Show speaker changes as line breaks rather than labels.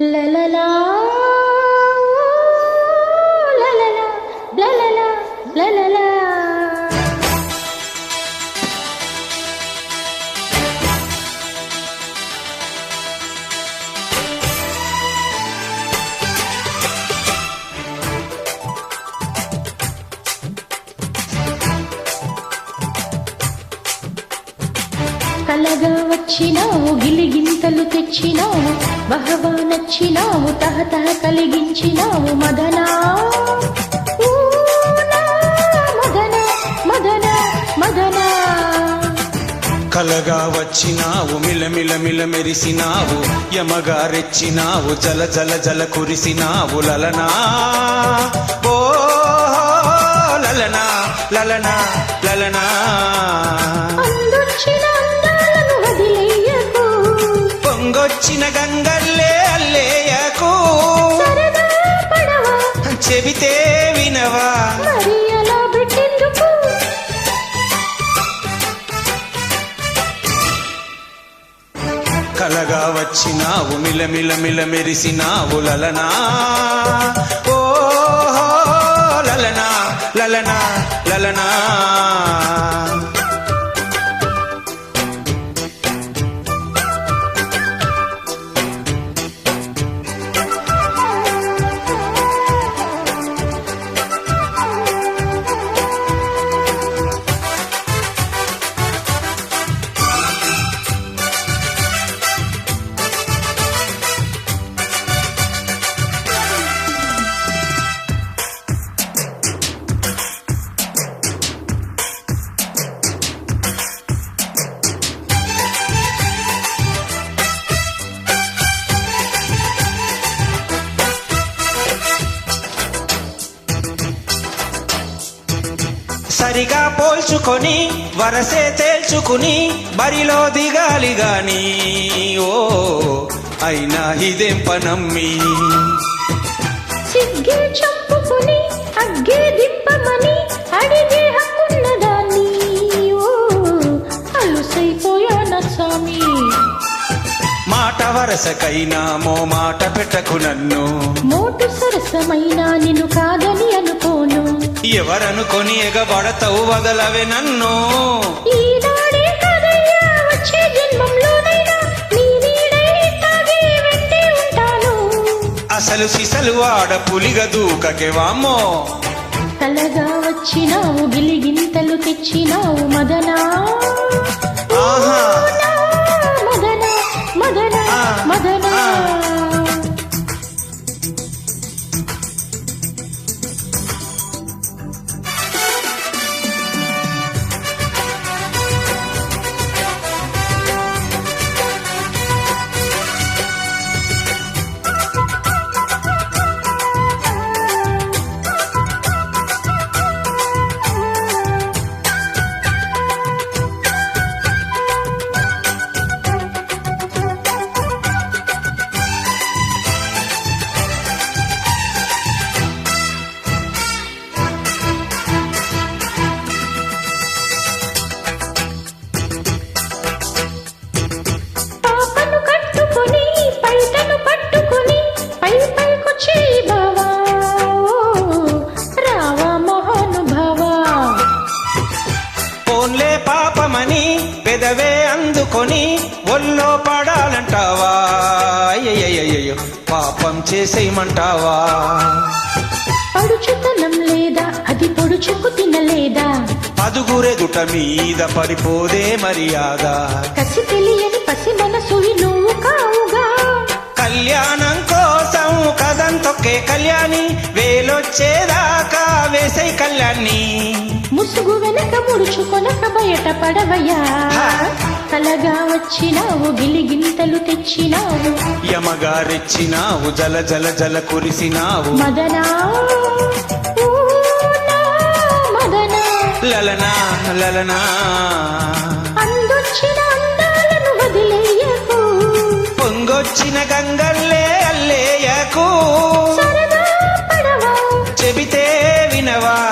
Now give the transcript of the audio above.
la la la. కలగా వచ్చినావు గిలిగింతలు తెచ్చినావు బహవా నచ్చినావు తహతహ కలిగించినావు మదనా. మదనా
కలగా వచ్చినావు మిలమిల మిల మెరిసినావు యమగా రెచ్చినావు జల జల జల కురిసినావు లలనా. ఓ లలనా లలనా లలనా. పొంగొచ్చిన గంగల్లే అల్లేయకు. చెబితే వినవా? కలగా వచ్చినావు మిలమిల మిల మెరిసినావు లలనా. ఓ లలనా లలనా లలనా. సరిగా పోల్చుకొని వరసే తేల్చుకుని బరిలో దిగాలి గాని. ఓ అయినా ఇదేం పనమ్మి?
సిగ్గే చంపుకుని అగ్గే దింపమని అడిగే
వరసకైనా మో మాట పెట్టకు నన్ను.
మోటు సరసమైన నిన్ను కాదని అనుకోను.
ఎవరనుకొని ఎగబడతావు వదలవే నన్ను.
ఈనాడే కదయ్యా వచ్చే జన్మంలోనైనా నీ నీడై ఇట్టాగే వెంటే ఉంటాను.
అసలు సిసలు ఆడ పులిగ దూకకే వామ్మో
కలగా వచ్చినావు గిలిగింతలు తెచ్చినావు మదనా.
ఆహా. ఫోన్లే పాపమని పెదవే అందుకొని ఒళ్ళో పడాలంటావా? అయ్యయ్యయ్యో పాపం చేసేయమంటావా?
పడుచుతనం లేదా? అది పొడుచుకు తినలేదా?
పదుగురెదుట మీద పడిపోదే మర్యాద.
కసి తెలియని పసి మనసు నువ్వు కావుగా.
కళ్యాణం కోసం కథం తొక్కే కళ్యాణి వేలొచ్చేదాకా వేసై కళ్యాణి.
ముసుగు వెనక ముడుచుకొనక బయట పడవయ్యా. కలగా వచ్చినావు గిలిగింతలు తెచ్చినావు.
యమగారెచ్చినావు జల జల జల కురిసినావు.
మదనా మదనా.
లలనా లలనా.
అందొచ్చిన అందాలను వదిలేయకు.
పొంగొచ్చిన గంగల్లే అల్లేయకు. చెబితే వినవా.